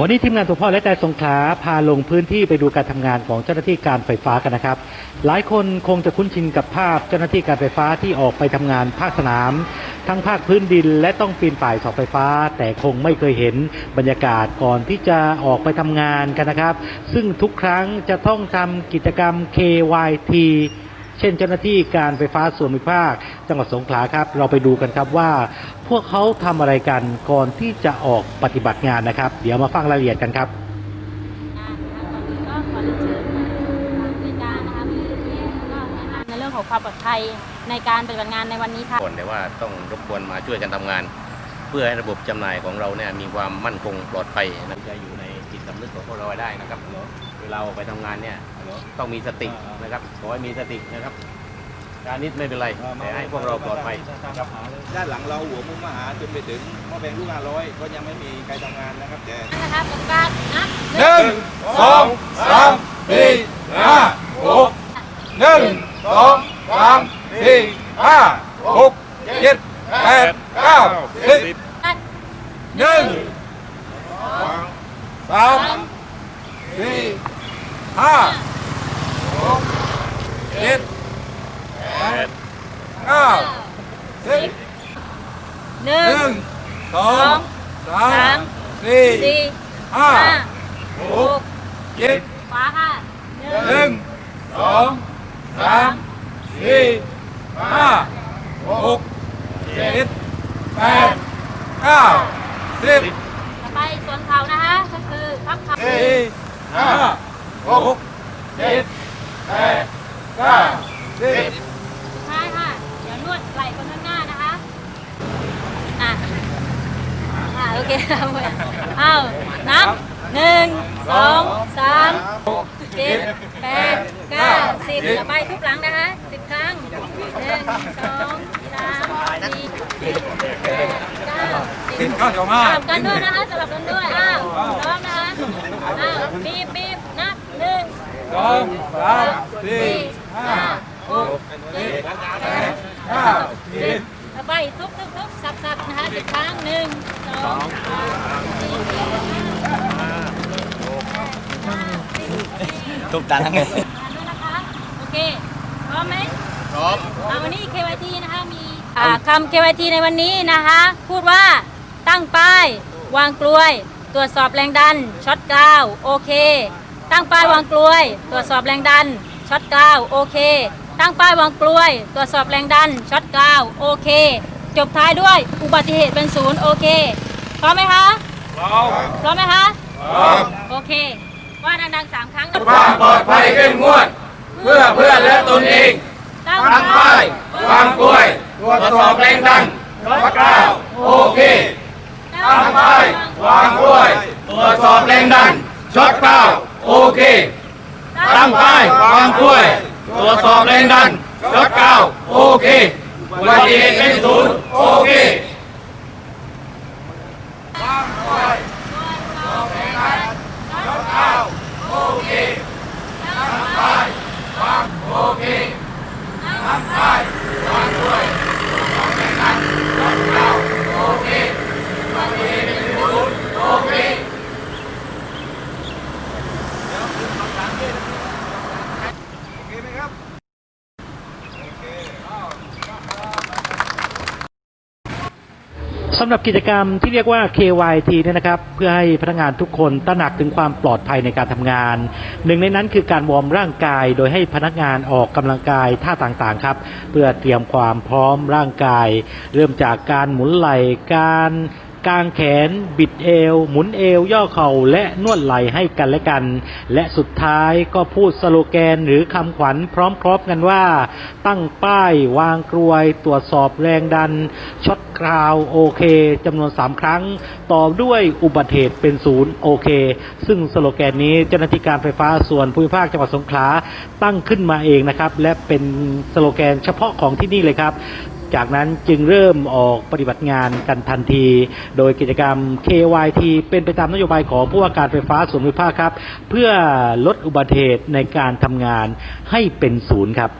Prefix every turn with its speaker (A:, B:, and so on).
A: วันนี้ทีมงานตัวพ่อและใจสงขลาพาลงพื้นที่ไปดูการทำงานของเจ้าหน้าที่การไฟฟ้ากันนะครับ หลายคนคงจะคุ้นชินกับภาพเจ้าหน้าที่การไฟฟ้าที่ออกไปทำงานภาคสนาม ทั้งภาคพื้นดินและต้องปีนป่ายเสาไฟฟ้า แต่คงไม่เคยเห็นบรรยากาศก่อนที่จะออกไปทำงานกันนะครับ ซึ่งทุกครั้งจะต้องทำกิจกรรม KYT เช่นเจ้าหน้าที่การไฟฟ้าส่วนภูมิภาค จังหวัดสงขลาครับ เราไปดูกันครับว่า พวกเขาทำอะไรกันก่อนที่จะออกปฏิบัติงานนะครับ เดี๋ยวมาฟังรายละเอียดกันครับ
B: ก็ขอเรียนเชิญทางบริการนะคะมีแล้วก็แนะนำในเรื่องของความปลอดภัยในการปฏิบัติงานในวันนี้ค่ะ
C: ก่อนแต่ว่าต้องรบกวนมาช่วยกันทำงาน เพื่อให้ระบบจำหน่ายของเราเนี่ยมีความมั่นคงปลอดภัยนะจะอยู่ในจิตสำนึกของพวกเราให้ได้นะครับ เวลาออกไปทำงานเนี่ยต้องมีสตินะครับขอให้มีสตินะครับการนิดไม่เป็นไรแต่ให้พวกเราปลอดภัย
D: ด้านหลังเราหัวมุมมหาจนไปถึงหม้อแปลงลูกห้าร้อยก็ยังไม่มีใครทำงานนะครับแต่
B: นะครับกับการนับ
D: หนึ่งสองสามสี่ห้าหกหนึ่งสองสามสี่ห้าหกเจ็ดแปดเก้าสิบหนึ่งสามสี่ ห้าหกเจ็ดแปดเก้าสิบ
B: หนึ่ง
D: นึ่งสอ
B: สอง
D: สา
B: ม
D: สี่
B: สี่
D: ห้า
B: ห้า
D: หกเจ็ด
B: ขวาค่ะหนึ่ง
D: หนึ่งสองสามสี่ห้าหกเจ็ดแปดเก้าสิบ
B: ต่อไปส่วนเขานะคะก็คือพับเขา
D: สี่ห้า หกเจ็ดแปดเก้าสิบ
B: สุดท้ายค่ะ เดี๋ยวนวดไหล่คนข้างหน้านะคะ อะ อะ โอเคครับอ้าวนับหนึ่งสองสามเจ็ดแปดเก้าสิบต่อไปทุบหลังนะคะสิบครั้งหนึ่งสองสามสี่เก้าสิ
D: สิ
B: บ
D: เก้าสองห้า
B: สลับกันด้วยนะคะสลับกันด้วย อ้าวพร้อมนะคะ อ้าวบีบบีบ
D: สองสามสี่
B: สี่
D: ห้า
B: ห้าหกเจ็ดแปด
D: เก้าสิบ
B: ต่อไปทุบทุบทุบสับสับนะคะสิบครั้งหนึ่งสองสามสี่ห้า
C: ทุบดังไง
B: อ่านด้วยนะคะโอเคพร้อมไหมพร้อมวันนี้ KYT นะคะมีอ่าคำ KYT ในวันนี้นะคะ พูดว่าตั้งป้าย วางกลวย ตรวจสอบแรงดัน ช็อตกาว โอเค ตั้งป้ายวางกลวย ตรวจสอบแรงดัน ช็อตกาวโอเค ตั้งป้ายวางกลวย ตรวจสอบแรงดัน ช็อตกาวโอเค จบท้ายด้วยอุบัติเหตุเป็นศูนย์โอเค พร้อมไหมคะพร้อมพร้อมไหมคะพร้อมโอเค ว่าดังๆสามครั้ง
D: ความปลอดภัยเข้มงวด เพื่อเพื่อนและตนเอง
B: ตั้ง
D: ตั้งป้ายวางกลวย ตรวจสอบแรงดันวัดกล้าวโอเค ตั้งป้ายวางกลวย ตรวจสอบแรงดัน ช็อตเก้าโอ เค ตั้งป้ายวางกล้วย ตรวจสอบแรงดันยกเก้าโอเคอุบัติเหตุเป็นศูนย์โอเค
A: สำหรับกิจกรรมที่เรียกว่า KYT เนี่ยนะครับ เพื่อให้พนักงานทุกคนตระหนักถึงความปลอดภัยในการทำงาน หนึ่งในนั้นคือการวอร์มร่างกาย โดยให้พนักงานออกกำลังกายท่าต่างๆครับ เพื่อเตรียมความพร้อมร่างกาย เริ่มจากการหมุนไหล่การ กางแขน บิดเอว หมุนเอว ย่อเข่าและนวดไหล่ให้กันและกัน และสุดท้ายก็พูดสโลแกนหรือคำขวัญพร้อมๆกันว่า ตั้งป้ายวางกรวยตรวจสอบแรงดันช็อตกราวโอเคจำนวน 3 ครั้ง ต่อด้วยอุบัติเหตุเป็นศูนย์โอเค ซึ่งสโลแกนนี้เจ้าหน้าที่การไฟฟ้าส่วนภูมิภาคจังหวัดสงขลาตั้งขึ้นมาเองนะครับ และเป็นสโลแกนเฉพาะของที่นี่เลยครับ จากนั้นจึงเริ่มออกปฏิบัติงานกันทันที โดยกิจกรรม KYT เป็นไปตามนโยบายของผู้ว่าการไฟฟ้าส่วนภูมิภาคครับ เพื่อลดอุบัติเหตุในการทำงานให้เป็นศูนย์ครับ